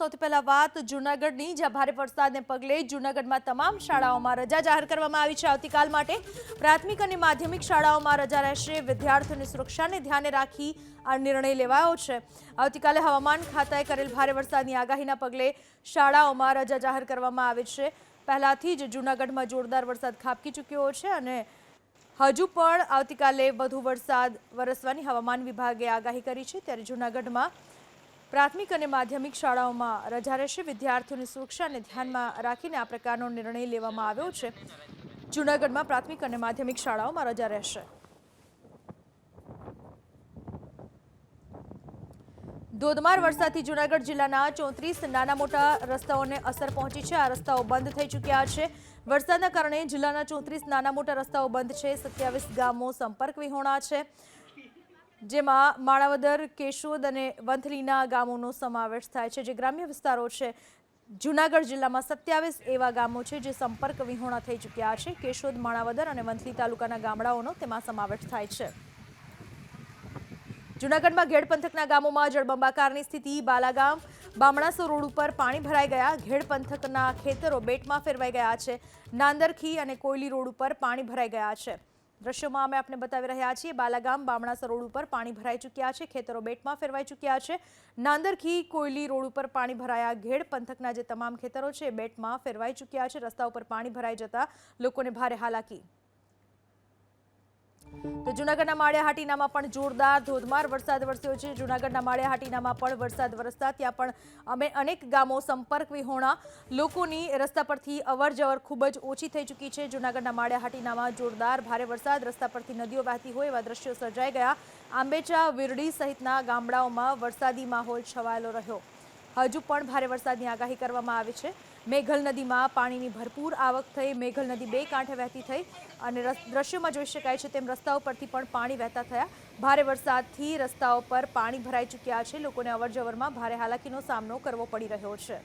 સૌથી પહેલા વાત જૂનાગઢની, જ્યાં ભારે વરસાદને પગલે જૂનાગઢમાં તમામ શાળાઓમાં રજા જાહેર કરવામાં આવી છે. આવતીકાલ માટે પ્રાથમિક અને માધ્યમિક શાળાઓમાં રજા રહેશે. વિદ્યાર્થીઓની સુરક્ષાને ધ્યાને રાખી આ નિર્ણય લેવાયો છે. આવતીકાલે હવામાન ખાતાએ કરેલ ભારે વરસાદની આગાહીના પગલે શાળાઓમાં રજા જાહેર કરવામાં આવી છે. પહેલાથી જ જૂનાગઢમાં જોરદાર વરસાદ ખાબકી ચૂક્યો છે અને હજુ પણ આવતીકાલે વધુ વરસાદ વરસવાની હવામાન વિભાગે આગાહી કરી છે. ત્યારે જૂનાગઢમાં પ્રાથમિક અને માધ્યમિક શાળાઓમાં રજા રહેશે. વિદ્યાર્થીઓની સુરક્ષાને ધ્યાનમાં રાખીને આ પ્રકારનો નિર્ણય લેવામાં આવ્યો છે. જૂનાગઢમાં પ્રાથમિક અને માધ્યમિક શાળાઓમાં રજા રહેશે. ધોધમાર વરસાદથી જૂનાગઢ જિલ્લાના ચોત્રીસ નાના મોટા રસ્તાઓને અસર પહોંચી છે. આ રસ્તાઓ બંધ થઈ ચૂક્યા છે. વરસાદના કારણે જિલ્લાના ચોત્રીસ નાના મોટા રસ્તાઓ બંધ છે. સત્યાવીસ ગામો સંપર્ક વિહોણા છે. જેમાં માણાવદર કેશોદ અને વંથલીના ગામોનો સમાવેશ થાય છે. જે ગ્રામ્ય વિસ્તારો છે, જૂનાગઢ જિલ્લામાં સત્યાવીસ એવા ગામો છે જે સંપર્ક વિહોણા થઈ ચૂક્યા છે. કેશોદ માણાવદર અને વંથલી તાલુકાના ગામડાઓનો તેમાં સમાવેશ થાય છે. જૂનાગઢમાં ઘેડ પંથકના ગામોમાં જળબંબાકારની સ્થિતિ, બાલાગામ, બામણાસો રોડ ઉપર પાણી ભરાઈ ગયા. ઘેડ પંથકના ખેતરો બેટમાં ફેરવાઈ ગયા છે. નાંદરખી અને કોયલી રોડ ઉપર પાણી ભરાઈ ગયા છે. દ્રશ્યોમાં અમે આપને બતાવી રહ્યા છીએ, બાલાગામ બામણાસર રોડ ઉપર પાણી ભરાઈ ચૂક્યા છે, ખેતરો બેટમાં ફેરવાઈ ચૂક્યા છે. નાંદરખી કોયલી રોડ ઉપર પાણી ભરાયા ઘેડ, પંથકના જે તમામ ખેતરો છે, બેટમાં ફેરવાઈ ચૂક્યા છે, રસ્તા ઉપર પાણી ભરાઈ જતા લોકોને ભારે હાલાકી. તો જૂનાગઢના માળિયાહાટીનામાં પણ જોરદાર ધોધમાર વરસાદ વરસ્યો છે. જૂનાગઢના માળિયાહાટીનામાં પણ વરસાદ વરસતા ત્યાં પણ અમે અનેક ગામો સંપર્ક વિહોણા. લોકોની રસ્તા પરથી અવર જવર ખૂબ જ ઓછી થઈ ચૂકી છે. જૂનાગઢના માળિયાહાટીનામાં જોરદાર ભારે વરસાદ, રસ્તા પરથી નદીઓ વહેતી હોય એવા દ્રશ્યો સર્જાઈ ગયા. આંબેચા, વિરડી સહિતના ગામડાઓમાં વરસાદી માહોલ છવાયેલો રહ્યો. હજુ પણ ભારે વરસાદની આગાહી કરવામાં આવી છે. મેઘલ નદીમાં પાણીની ભરપૂર આવક થઈ. મેઘલ નદી બે કાંઠે વહેતી થઈ અને દ્રશ્યોમાં જોઈ શકાય છે તેમ રસ્તાઓ પરથી પણ પાણી વહેતા થયા. ભારે વરસાદથી રસ્તાઓ પર પાણી ભરાઈ ચૂક્યા છે. લોકોને અવરજવરમાં ભારે હાલાકીનો સામનો કરવો પડી રહ્યો છે.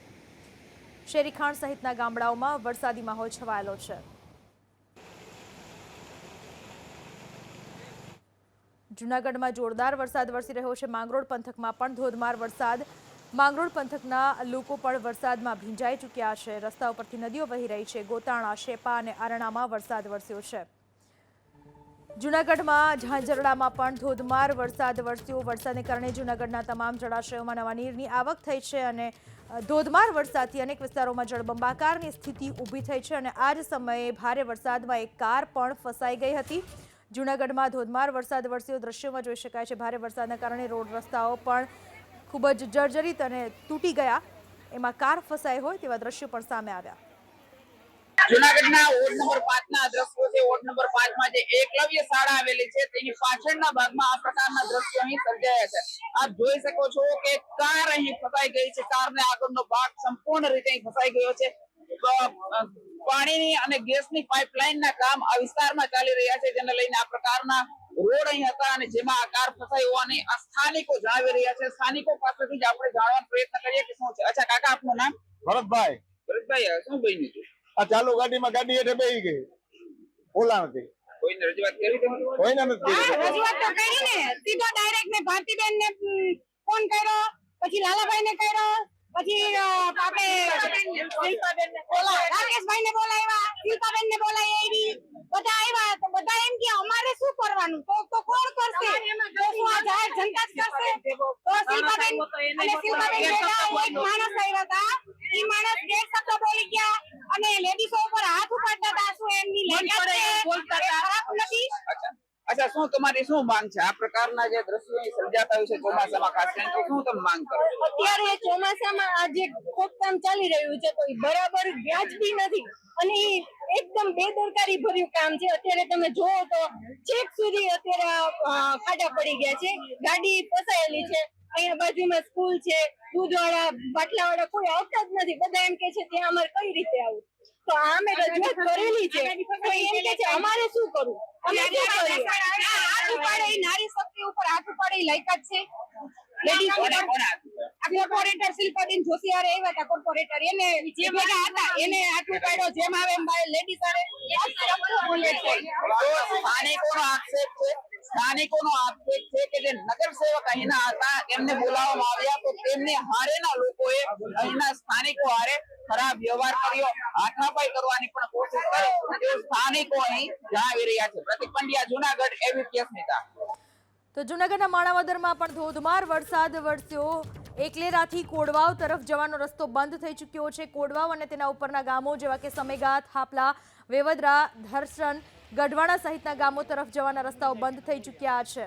શેરીખાણ સહિતના ગામડાઓમાં વરસાદી માહોલ છવાયેલો છે. જૂનાગઢમાં જોરદાર વરસાદ વરસી રહ્યો છે. માંગરોળ પંથકમાં પણ ધોધમાર વરસાદ માંગરોળ પંથકના લોકો પણ વરસાદમાં ભીંજાઈ ચૂક્યા છે. રસ્તા ઉપરથી નદીઓ વહી રહી છે. ગોતાણા, શેપા અને આરણામાં વરસાદ વરસ્યો છે. જૂનાગઢમાં ઝાંઝરડામાં પણ ધોધમાર વરસાદ વરસ્યો. વરસાદને કારણે જૂનાગઢના તમામ જળાશયોમાં નવા નીરની આવક થઈ છે અને ધોધમાર વરસાદથી અનેક વિસ્તારોમાં જળબંબાકારની સ્થિતિ ઊભી થઈ છે અને આ જ સમયે ભારે વરસાદમાં એક કાર પણ ફસાઈ ગઈ હતી. જૂનાગઢમાં ધોધમાર વરસાદ વરસ્યો. દ્રશ્યોમાં જોઈ શકાય છે, ભારે વરસાદના કારણે રોડ રસ્તાઓ પણ ખૂબ જ જર્જરિત અને તૂટી ગયા. એમાં કાર ફસાઈ હોય તેવા દ્રશ્યો પણ સામે આવ્યા. જુનાગઢના વોર્ડ નંબર પાંચ ના દ્રશ્યો છે. વોર્ડ નંબર પાંચમાં જે એકલવ્ય શાળા આવેલી છે, તેની પાછળના ભાગમાં આ પ્રકારના દ્રશ્યો અહીં સર્જાયા છે. આપ જોઈ શકો છો કે કાર અહીં ફસાઈ ગઈ છે. કાર ને આગળનો ભાગ સંપૂર્ણ રીતે ફસાઈ ગયો છે. પાણીની અને ગેસની પાઇપલાઇન ના કામ આ વિસ્તારમાં ચાલી રહ્યા છે. જેને લઈને આ પ્રકારના રોડ અહીં હતા અને જેમાં આ કાર ફસાઈ હોવાની આ સ્થાનિકો જણાવી રહ્યા છે. સ્થાનિકો પાસેથી જ આપણે જાણવાનો પ્રયત્ન કરીએ કે શું છે. અચ્છા કાકા આપનું નામ? ભરતભાઈ. ભરતભાઈ શું બન્યું હતું આ ચાલુ ગાડીમાં ગાડી હેઠે બેહી ગઈ. ઓલા નથી કોઈને રજૂઆત કરી તમે કોઈને નથી રજૂઆત તો કરી ને. સીધો ડાયરેક્ટ મેં ભારતીબેન ને ફોન કર્યો. પછી લાલાભાઈ ને કર્યો. પછી આપણે ઓલા રાકેશભાઈ ને બોલાવ્યા. શિલ્પાબેન ને બોલાવી બધા આવ્યા તો બધા એમ કે અમારે શું કરવાનું? તો તો કોણ કરશે? તો શું આ જાહેર જનતા જ કરશે? તો શિલ્પાબેન અને શિલ્પાબેન એક માણસ આવ્યા હતા. એ માણસ ગેર શબ્દ બોલી ગયા અને લેડીઝો ઉપર હાથ ઉપાડતા હતા. શું એમની લાયકાત છે? ખરાબ નથી. અચ્છા, શું તમારી શું માંગ છે? આ પ્રકારના જે દ્રશ્યો સર્જાતા હોય છે ચોમાસામાં, ખાસ કરીને શું તમે માંગ કરો? અત્યારે ચોમાસામાં આ જે ખોદકામ ચાલી રહ્યું છે, તો બરાબર વ્યાજબી નથી. અને એકદમ બેદરકારી ભર્યું કામ છે. અત્યારે તમે જોવો તો છેક સુધી અત્યારે ખાડા પડી ગયા છે. ગાડી ફસાયેલી છે. અહીંયા બાજુમાં સ્કૂલ છે. દૂધવાળા, બાટલાવાળા કોઈ આવતા જ નથી. બધા એમ કે છે ત્યાં અમારે કઈ રીતે આવું? તો આ અમે રજૂઆત કરેલી છે. તો એમ કે છે અમારે શું કરવું? અમે શું કરીએ? હાથ ઉપાડે નારી શક્તિ ઉપર હાથ ઉપાડે ઈ લાયકાત છે. કોને કોર્પોરેટર શિલ્પાબેન જોશી હારે આવ્યા હતા કોર્પોરેટર એને જે ભેગા હતા એને હાથ ઉપાડ્યો જેમ આવે એમ લેડીઝ હારે. બોલે સ્થાનિકોનો આક્ષેપ છે? સ્થાનિકોનો આક્ષેપ છે કે જે નગર સેવક અહીંના હતા તેમને બોલાવવામાં આવ્યા તો તેમને હારેના લોકોએ અહીંના સ્થાનિકો હારે ખરાબ વ્યવહાર કર્યો, હાથાપાઈ કરવાની પણ કોશિશ કરી. તેઓ સ્થાનિકો અહીં જણાવી રહ્યા છે. પ્રતિક પંડ્યા, જુનાગઢ એવી કેસ નેતા. તો જુનાગઢના માણાવદરમાં પણ ધોધમાર વરસાદ વરસ્યો. એકલેરાથી કોડવાવ તરફ જવાનો રસ્તો બંધ થઈ ચૂક્યો છે. કોડવાવ અને તેના ઉપરના ગામો જેવા કે સમેગાત હાપલા, વેવદરા, ધરસન ગઢવાણા સહિતના ગામો તરફ જવાના રસ્તાઓ બંધ થઈ ચૂક્યા છે.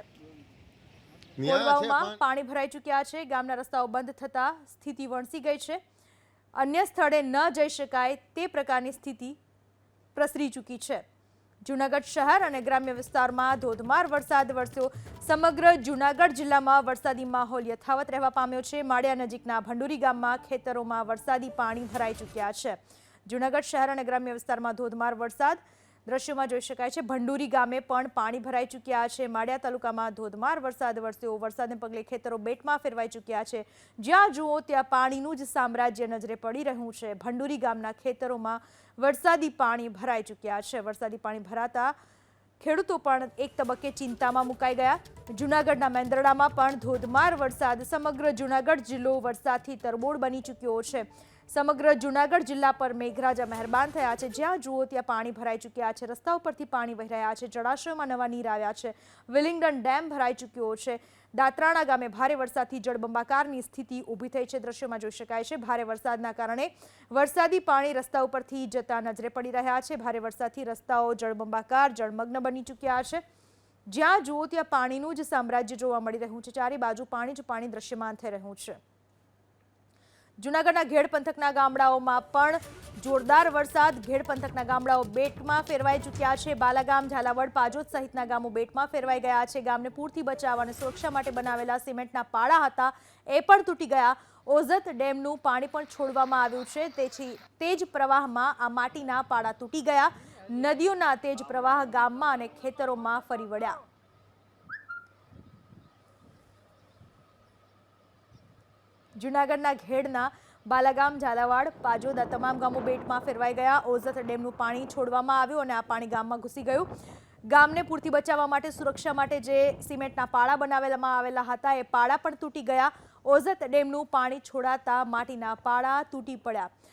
કોડવાવમાં પાણી ભરાઈ ચૂક્યા છે. ગામના રસ્તાઓ બંધ થતા સ્થિતિ વણસી ગઈ છે. અન્ય સ્થળે ન જઈ શકાય તે પ્રકારની સ્થિતિ પ્રસરી ચૂકી છે. જૂનાગઢ શહેર અને ગ્રામ્ય વિસ્તારમાં ધોધમાર વરસાદ વરસ્યો. સમગ્ર જૂનાગઢ જિલ્લામાં વરસાદી માહોલ યથાવત રહેવા પામ્યો છે. માળિયા નજીકના ભંડુરી ગામમાં ખેતરોમાં વરસાદી પાણી ભરાઈ ચૂક્યા છે. જૂનાગઢ શહેર અને ગ્રામ્ય વિસ્તારમાં ધોધમાર વરસાદ દ્રશ્યોમાં જોઈ શકાય છે, ભંડુરી ગામે પણ પાણી ભરાઈ ચૂક્યા છે. માળિયા તાલુકામાં ધોધમાર વરસાદ વરસ્યો. વરસાદને પગલે ખેતરો બેટમાં ફેરવાઈ ચૂક્યા છે. જ્યાં જુઓ ત્યાં પાણીનું જ સામ્રાજ્ય નજરે પડી રહ્યું છે. ભંડુરી ગામના ખેતરોમાં વરસાદી પાણી ભરાઈ ચૂક્યા છે. વરસાદી પાણી ભરાતા ખેડૂતો પણ એક તબક્કે ચિંતામાં મુકાઈ ગયા. જૂનાગઢના મેંદરડામાં પણ ધોધમાર વરસાદ. સમગ્ર જૂનાગઢ જિલ્લો વરસાદથી તરબોળ બની ચૂક્યો છે. સમગ્ર જૂનાગઢ જિલ્લા પર મેઘરાજા મહેરબાન થયા છે. જ્યાં જુઓ ત્યાં પાણી ભરાઈ ચૂક્યા છે. રસ્તા ઉપરથી પાણી વહી રહ્યા છે. જળાશયોમાં નવા નીર આવ્યા છે. વિલિંગડન ડેમ ભરાઈ ચૂક્યો છે. દાત્રાણા ગામે ભારે વરસાદથી જળબંબાકારની સ્થિતિ ઊભી થઈ છે. દ્રશ્યોમાં જોઈ શકાય છે, ભારે વરસાદના કારણે વરસાદી પાણી રસ્તા ઉપરથી જતા નજરે પડી રહ્યા છે. ભારે વરસાદથી રસ્તાઓ જળબંબાકાર, જળમગ્ન બની ચૂક્યા છે. જ્યાં જુઓ ત્યાં પાણીનું જ સામ્રાજ્ય જોવા મળી રહ્યું છે. ચારે બાજુ પાણી જ પાણી દ્રશ્યમાન થઈ રહ્યું છે. જૂનાગઢના ઘેડ પંથકના ગામડાઓમાં પણ જોરદાર વરસાદ. ઘેડ પંથકના ગામડાઓ બેટમાં ફેરવાઈ ચૂક્યા છે. બાલાગામ, ઝાલાવાડ, પાજોદ સહિતના ગામો બેટમાં ફેરવાઈ ગયા છે. ગામને પૂરથી બચાવવા અને સુરક્ષા માટે બનાવેલા સિમેન્ટના પાળા હતા, એ પણ તૂટી ગયા. ઓઝત ડેમનું પાણી પણ છોડવામાં આવ્યું છે. તેથી તેજ પ્રવાહમાં આ માટીના પાળા તૂટી ગયા. નદીઓના તેજ પ્રવાહ ગામમાં અને ખેતરોમાં ફરી વળ્યા. જૂનાગઢના ઘેડના બાલાગામ, ઝાલાવાડ પાજોદ તમામ ગામો બેટમાં ફેરવાઈ ગયા. ઓઝત ડેમનું પાણી છોડવામાં આવ્યું અને આ પાણી ગામમાં ઘૂસી ગયું. ગામને પૂરથી બચાવવા માટે, સુરક્ષા માટે જે સિમેન્ટના પાળા બનાવેલામાં આવેલા હતા, એ પાળા પણ તૂટી ગયા. ઓઝત ડેમનું પાણી છોડાતા માટીના પાળા તૂટી પડ્યા.